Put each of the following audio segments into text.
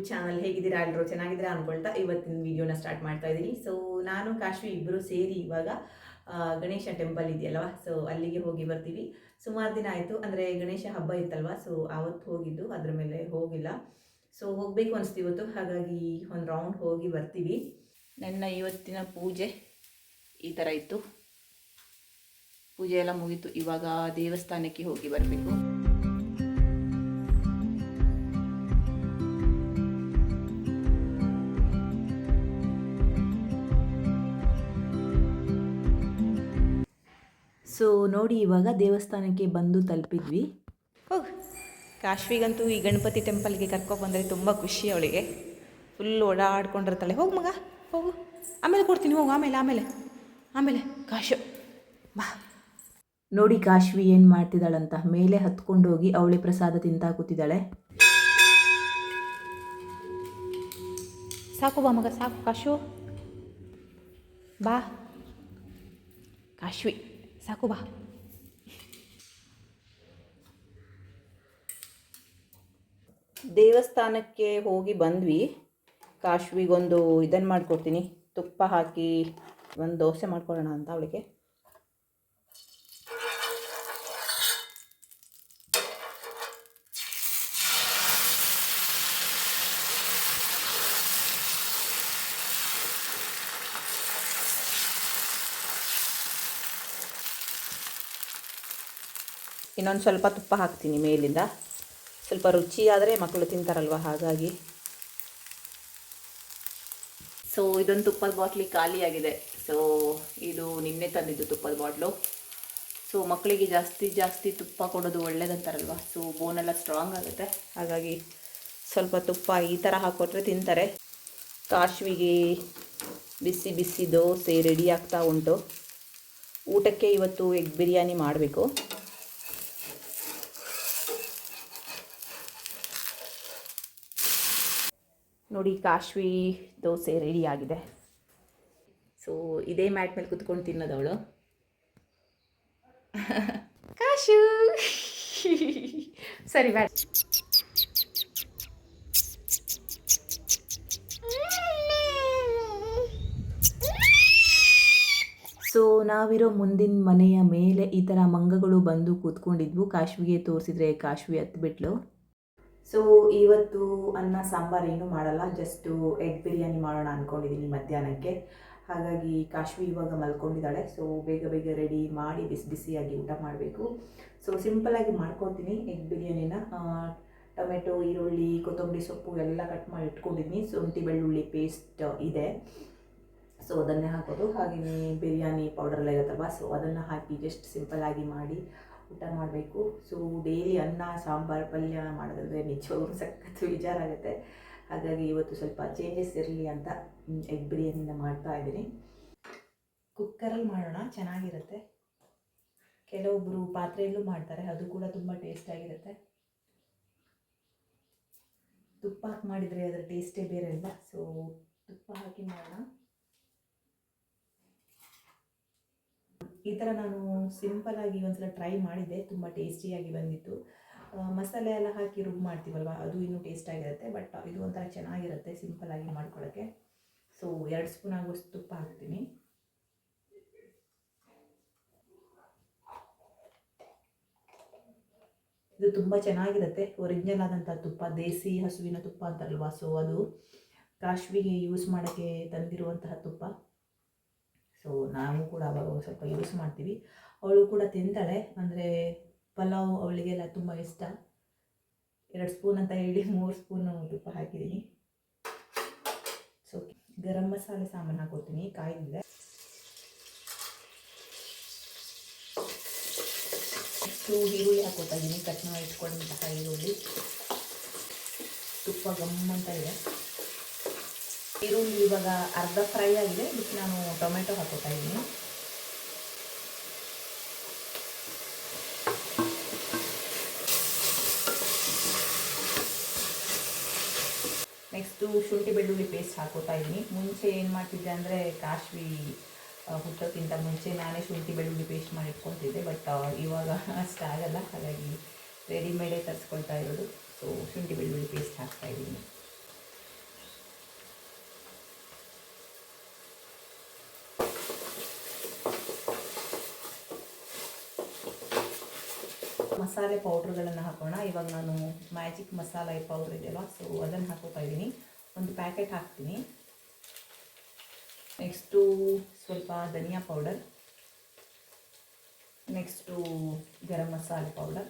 YouTube channel ಹೇಗಿದ್ದೀರಾ? ಎಲ್ಲರೂ ಚೆನ್ನಾಗಿದ್ದೀರಾ ಅನ್ಕೊಳ್ತಾ ಇವತ್ತಿನ ವಿಡಿಯೋನ ಸ್ಟಾರ್ಟ್ ಮಾಡ್ತಾ ಇದ್ದೀನಿ. ಸೊ ನಾನು, ಕಾಶ್ವಿ ಇಬ್ಬರು ಸೇರಿ ಇವಾಗ ಗಣೇಶ ಟೆಂಪಲ್ ಇದೆಯಲ್ವಾ ಸೊ ಅಲ್ಲಿಗೆ ಹೋಗಿ ಬರ್ತೀವಿ. ಸುಮಾರು ದಿನ ಆಯಿತು. ಅಂದರೆ ಗಣೇಶ ಹಬ್ಬ ಇತ್ತಲ್ವ? ಸೊ ಆವತ್ತು ಹೋಗಿದ್ದು. ಅದ್ರ ಮೇಲೆ ಹೋಗಿಲ್ಲ. ಸೊ ಹೋಗಬೇಕು ಅನಿಸ್ತು ಇವತ್ತು. ಹಾಗಾಗಿ ಒಂದು ರೌಂಡ್ ಹೋಗಿ ಬರ್ತೀವಿ. ನನ್ನ ಇವತ್ತಿನ ಪೂಜೆ ಈ ಥರ ಇತ್ತು. ಪೂಜೆ ಎಲ್ಲ ಮುಗೀತು. ಇವಾಗ ದೇವಸ್ಥಾನಕ್ಕೆ ಹೋಗಿ ಬರಬೇಕು. ಸೊ ನೋಡಿ ಇವಾಗ ದೇವಸ್ಥಾನಕ್ಕೆ ಬಂದು ತಲುಪಿದ್ವಿ. ಹೋಗ್ ಕಾಶ್ವಿಗಂತೂ ಈ ಗಣಪತಿ ಟೆಂಪಲ್ಗೆ ಕರ್ಕೊಂಡು ಬಂದರೆ ತುಂಬ ಖುಷಿ ಅವಳಿಗೆ. ಫುಲ್ ಓಡಾಡ್ಕೊಂಡಿರ್ತಾಳೆ ಹೋಗಿ ಮಗ ಹೋಗು. ಆಮೇಲೆ ಕೊಡ್ತೀನಿ ಹೋಗು ಆಮೇಲೆ ಆಮೇಲೆ. ಆಮೇಲೆ ಕಾಶು ಬಾ. ನೋಡಿ ಕಾಶ್ವಿ ಏನು ಮಾಡ್ತಿದ್ದಾಳಂತ. ಮೇಲೆ ಹತ್ಕೊಂಡು ಹೋಗಿ ಅವಳೆ ಪ್ರಸಾದ ತಿಂತಾ ಕೂತಿದ್ದಾಳೆ. ಸಾಕು ಬಾ ಮಗ ಸಾಕು ಕಾಶು ಬಾ. ಕಾಶ್ವಿ. ಸಾಕು ಬಾ ದೇವಸ್ಥಾನಕ್ಕೆ ಹೋಗಿ ಬಂದ್ವಿ. ಕಾಶ್ವಿಗೊಂದು ಇದನ್ನು ಮಾಡ್ಕೊಡ್ತೀನಿ. ತುಪ್ಪ ಹಾಕಿ ಒಂದು ದೋಸೆ ಮಾಡ್ಕೊಳ್ಳೋಣ ಅಂತ ಅವಳಿಗೆ. ಇನ್ನೊಂದು ಸ್ವಲ್ಪ ತುಪ್ಪ ಹಾಕ್ತೀನಿ ಮೇಲಿಂದ. ಸ್ವಲ್ಪ ರುಚಿಯಾದರೆ ಮಕ್ಕಳು ತಿಂತಾರಲ್ವ ಹಾಗಾಗಿ. ಸೊ ಇದೊಂದು ತುಪ್ಪದ ಬಾಟ್ಲಿ ಖಾಲಿಯಾಗಿದೆ ಸೊ ಇದು ನಿನ್ನೆ ತಂದಿದ್ದು ತುಪ್ಪದ ಬಾಟ್ಲು. ಸೊ ಮಕ್ಕಳಿಗೆ ಜಾಸ್ತಿ ಜಾಸ್ತಿ ತುಪ್ಪ ಕೊಡೋದು ಒಳ್ಳೇದಂತಾರಲ್ವ? ಸೊ ಬೋನೆಲ್ಲ ಸ್ಟ್ರಾಂಗ್ ಆಗುತ್ತೆ. ಹಾಗಾಗಿ ಸ್ವಲ್ಪ ತುಪ್ಪ ಈ ಥರ ಹಾಕ್ಕೊಟ್ರೆ ತಿಂತಾರೆ. ಕಾಶ್ವಿಗೆ ಬಿಸಿ ಬಿಸಿ ದೋಸೆ ರೆಡಿ ಆಗ್ತಾ ಉಂಟು. ಊಟಕ್ಕೆ ಇವತ್ತು ಎಗ್ ಬಿರಿಯಾನಿ ಮಾಡಬೇಕು. ನೋಡಿ ಕಾಶ್ವಿ ದೋಸೆ ರೆಡಿ ಆಗಿದೆ. ಸೊ ಇದೇ ಮ್ಯಾಟ್ ಮೇಲೆ ಕುತ್ಕೊಂಡು ತಿನ್ನೋದವಳು ಕಾಶು! ಸರಿ ಬ್ಯಾಡ. ಸೊ ನಾವಿರೋ ಮುಂದಿನ ಮನೆಯ ಮೇಲೆ ಈ ಥರ ಮಂಗಗಳು ಬಂದು ಕೂತ್ಕೊಂಡಿದ್ವು. ಕಾಶ್ವಿಗೆ ತೋರಿಸಿದ್ರೆ ಕಾಶ್ವಿ ಹತ್ಬಿಟ್ಲು. ಸೊ ಇವತ್ತು ಅನ್ನ, ಸಾಂಬಾರು ಏನು ಮಾಡಲ್ಲ ಜಸ್ಟು ಎಗ್ ಬಿರಿಯಾನಿ ಮಾಡೋಣ ಅಂದ್ಕೊಂಡಿದ್ದೀನಿ ಮಧ್ಯಾಹ್ನಕ್ಕೆ. ಹಾಗಾಗಿ ಕಾಶ್ವಿ ಇವಾಗ ಮಲ್ಕೊಂಡಿದ್ದಾಳೆ. ಸೊ ಬೇಗ ಬೇಗ ರೆಡಿ ಮಾಡಿ ಬಿಸಿ ಬಿಸಿಯಾಗಿ ಊಟ ಮಾಡಬೇಕು. ಸೊ ಸಿಂಪಲ್ಲಾಗಿ ಮಾಡ್ಕೊತೀನಿ ಎಗ್ ಬಿರಿಯಾನಿನ. ಟೊಮೆಟೊ, ಈರುಳ್ಳಿ, ಕೊತ್ತಂಬರಿ ಸೊಪ್ಪು ಎಲ್ಲ ಕಟ್ ಮಾಡಿ ಇಟ್ಕೊಂಡಿದ್ದೀನಿ ಶುಂಠಿ, ಬೆಳ್ಳುಳ್ಳಿ ಪೇಸ್ಟ್ ಇದೆ. ಸೊ ಅದನ್ನೇ ಹಾಕೋದು. ಹಾಗೆಯೇ ಬಿರಿಯಾನಿ ಪೌಡರ್ ಎಲ್ಲ ಇರುತ್ತಲ್ವ? ಸೊ ಅದನ್ನು ಹಾಕಿ ಜಸ್ಟ್ ಸಿಂಪಲ್ಲಾಗಿ ಮಾಡಿ ಊಟ ಮಾಡಬೇಕು. ಸೊ ಡೈಲಿ ಅನ್ನ, ಸಾಂಬಾರು, ಪಲ್ಯ ಮಾಡೋದಂದರೆ ನಿಜವಾಗ್ಲೂ ಸಖತ್ತು ಬೇಜಾರಾಗುತ್ತೆ. ಹಾಗಾಗಿ ಇವತ್ತು ಸ್ವಲ್ಪ ಚೇಂಜಸ್ ಇರಲಿ ಅಂತ ಎಗ್ ಬಿರಿಯಾನಿನ ಮಾಡ್ತಾ ಇದ್ದೀನಿ. ಕುಕ್ಕರಲ್ಲಿ ಮಾಡೋಣ, ಚೆನ್ನಾಗಿರುತ್ತೆ. ಕೆಲವೊಬ್ಬರು ಪಾತ್ರೆಯಲ್ಲೂ ಮಾಡ್ತಾರೆ, ಅದು ಕೂಡ ತುಂಬ ಟೇಸ್ಟಾಗಿರುತ್ತೆ ತುಪ್ಪ ಹಾಕಿ ಮಾಡಿದರೆ ಅದರ ಟೇಸ್ಟೇ ಬೇರೆ ಅಲ್ವಾ? ಸೊ ತುಪ್ಪ ಹಾಕಿ ಮಾಡೋಣ ಈ ಥರ ನಾನು ಸಿಂಪಲ್ಲಾಗಿ ಒಂದ್ಸಲ ಟ್ರೈ ಮಾಡಿದ್ದೆ, ತುಂಬ ಟೇಸ್ಟಿಯಾಗಿ ಬಂದಿತ್ತು. ಮಸಾಲೆ ಎಲ್ಲ ಹಾಕಿ ರುಬ್ ಮಾಡ್ತೀವಲ್ವ, ಅದು ಇನ್ನೂ ಟೇಸ್ಟ್ ಆಗಿರುತ್ತೆ ಬಟ್ ಇದು ಒಂಥರ ಚೆನ್ನಾಗಿರುತ್ತೆ ಸಿಂಪಲ್ಲಾಗಿ ಮಾಡ್ಕೊಳ್ಳೋಕ್ಕೆ ಸೊ ಎರಡು ಸ್ಪೂನ್ ಆಗುವಷ್ಟು ತುಪ್ಪ ಹಾಕ್ತೀನಿ. ಇದು ತುಂಬ ಚೆನ್ನಾಗಿರುತ್ತೆ ಒರಿಜಿನಲ್ ಆದಂಥ ತುಪ್ಪ, ದೇಸಿ ಹಸುವಿನ ತುಪ್ಪ ಅಂತಾರಲ್ವ ಸೊ ಅದು ಕಾಶ್ವಿಗೆ ಯೂಸ್ ಮಾಡೋಕ್ಕೆ ತಂದಿರುವಂತಹ ತುಪ್ಪ. ಸೊ ನಾವು ಕೂಡ ಅವಾಗ ಸ್ವಲ್ಪ ಯೂಸ್ ಮಾಡ್ತೀವಿ. ಅವಳು ಕೂಡ ತಿಂತಾಳೆ ಅಂದರೆ ಪಲಾವ್ ಅವಳಿಗೆಲ್ಲ ತುಂಬ ಇಷ್ಟ. ಎರಡು ಸ್ಪೂನ್ ಅಂತ ಹೇಳಿ ಮೂರು ಸ್ಪೂನು ತುಪ್ಪ ಹಾಕಿದ್ದೀನಿ ಸೊ ಗರಂ ಮಸಾಲೆ ಸಾಮಾನು ಹಾಕೋತೀನಿ ಕಾಯ್ದಿದೆ. ಇಷ್ಟು ಈರುಳ್ಳಿ ಹಾಕೋತಾ ಇದ್ದೀನಿ ಕಟ್ ಮಾಡಿ ಇಟ್ಕೊಂಡಂತಹ ಈರುಳ್ಳಿ. ತುಪ್ಪ ಗಮ್ಮಂತ ಇದೆ. ಈರುಳ್ಳಿ ಇವಾಗ ಅರ್ಧ ಫ್ರೈ ಆಗಿದೆ, ಇದಕ್ಕೆ ನಾನು ಟೊಮೆಟೊ ಹಾಕೋತಾ ಇದ್ದೀನಿ. ನೆಕ್ಸ್ಟು ಶುಂಠಿ ಬೆಳ್ಳುಳ್ಳಿ ಪೇಸ್ಟ್ ಹಾಕೋತಾ ಇದ್ದೀನಿ. ಮುಂಚೆ ಏನು ಮಾಡ್ತಿದ್ದೆ ಅಂದರೆ ಕಾಶ್ವಿ ಹುಟ್ಟೋಕ್ಕಿಂತ ಮುಂಚೆ ನಾನೇ ಶುಂಠಿ ಬೆಳ್ಳುಳ್ಳಿ ಪೇಸ್ಟ್ ಮಾಡಿ ಬಟ್ ಇವಾಗ ಅಷ್ಟಾಗಲ್ಲ ಹಾಗಾಗಿ ರೆಡಿಮೇಡೇ ತರಿಸ್ಕೊಳ್ತಾ ಇರೋದು. ಸೊ ಶುಂಠಿ ಬೆಳ್ಳುಳ್ಳಿ ಪೇಸ್ಟ್ ಹಾಕ್ತಾ ಇದ್ದೀನಿ. ಮಸಾಲೆ ಪೌಡ್ರ್ಗಳನ್ನು ಹಾಕೋಣ. ಇವಾಗ ನಾನು ಮ್ಯಾಜಿಕ್ ಮಸಾಲೆ ಪೌಡ್ರ್ ಇದೆಯಲ್ಲ ಸೊ ಅದನ್ನು ಹಾಕೋತಾ ಇದ್ದೀನಿ. ಒಂದು ಪ್ಯಾಕೆಟ್ ಹಾಕ್ತೀನಿ. ನೆಕ್ಸ್ಟು ಸ್ವಲ್ಪ ಧನಿಯಾ powder next garam masala powder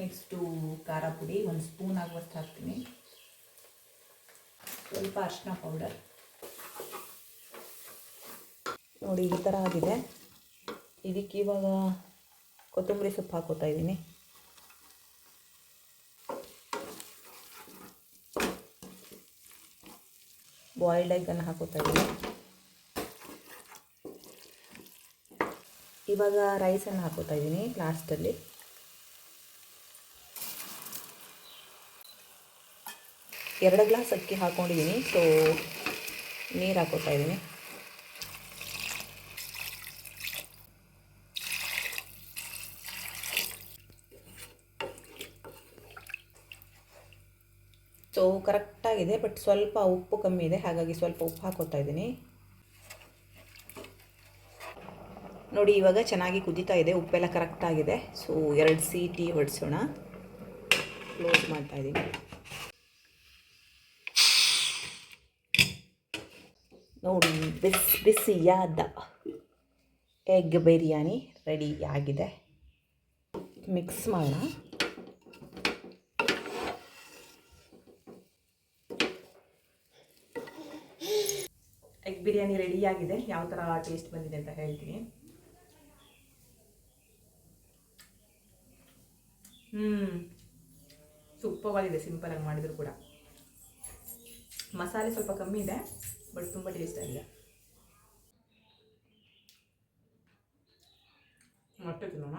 next ಖಾರ ಪುಡಿ, ಒಂದು ಸ್ಪೂನ್ ಆಗುವಷ್ಟು ಹಾಕ್ತೀನಿ. ಸ್ವಲ್ಪ ಅರಿಶಿನ ಪೌಡರ್ ನೋಡಿ, ಈ ಥರ ಆಗಿದೆ. ಇದಕ್ಕೆ ಇವಾಗ ಕೊತ್ತಂಬರಿ ಸೊಪ್ಪು ಹಾಕೋತಾ ಇದ್ದೀನಿ. ಬಾಯ್ಲ್ಡ್ ಎಗ್ಗನ್ನು ಹಾಕೋತಾ ಇದ್ದೀನಿ. ಇವಾಗ ರೈಸನ್ನು ಹಾಕೋತಾ ಇದ್ದೀನಿ ಲಾಸ್ಟಲ್ಲಿ ಎರಡು ಗ್ಲಾಸ್ ಅಕ್ಕಿ ಹಾಕ್ಕೊಂಡಿದ್ದೀನಿ ಸೊ ನೀರು ಹಾಕೋತಾ ಇದ್ದೀನಿ. ಸೊ ಕರೆಕ್ಟಾಗಿದೆ ಬಟ್ ಸ್ವಲ್ಪ ಉಪ್ಪು ಕಮ್ಮಿ ಇದೆ, ಹಾಗಾಗಿ ಸ್ವಲ್ಪ ಉಪ್ಪು ಹಾಕೋತಾ ಇದ್ದೀನಿ. ನೋಡಿ, ಇವಾಗ ಚೆನ್ನಾಗಿ ಕುದೀತಾ ಇದೆ, ಉಪ್ಪೆಲ್ಲ ಕರೆಕ್ಟಾಗಿದೆ ಸೊ ಎರಡು ಸೀಟಿ ಹೊಡಿಸೋಣ. ಕ್ಲೋಸ್ ಮಾಡ್ತಾ ಇದ್ದೀನಿ. ನೋಡಿ, ಬಿಸಿ, ಬಿಸಿಯಾದ ಎಗ್ ಬಿರಿಯಾನಿ ರೆಡಿ ಆಗಿದೆ. ಮಿಕ್ಸ್ ಮಾಡೋಣ ಎಗ್ ಬಿರಿಯಾನಿ ರೆಡಿಯಾಗಿದೆ ಯಾವ ಥರ ಟೇಸ್ಟ್ ಬಂದಿದೆ ಅಂತ ಹೇಳ್ತೀನಿ. ಹ್ಞೂ ಸೂಪರ್ವಾಗಿದೆ ಸಿಂಪಲಾಗಿ ಮಾಡಿದ್ರು ಕೂಡ. ಮಸಾಲೆ ಸ್ವಲ್ಪ ಕಮ್ಮಿ ಇದೆ ಬಟ್ ತುಂಬ ಟೇಸ್ಟ್ ಆಗಿದೆ. ಮೊಟ್ಟೆ ತಿನ್ನೋಣ?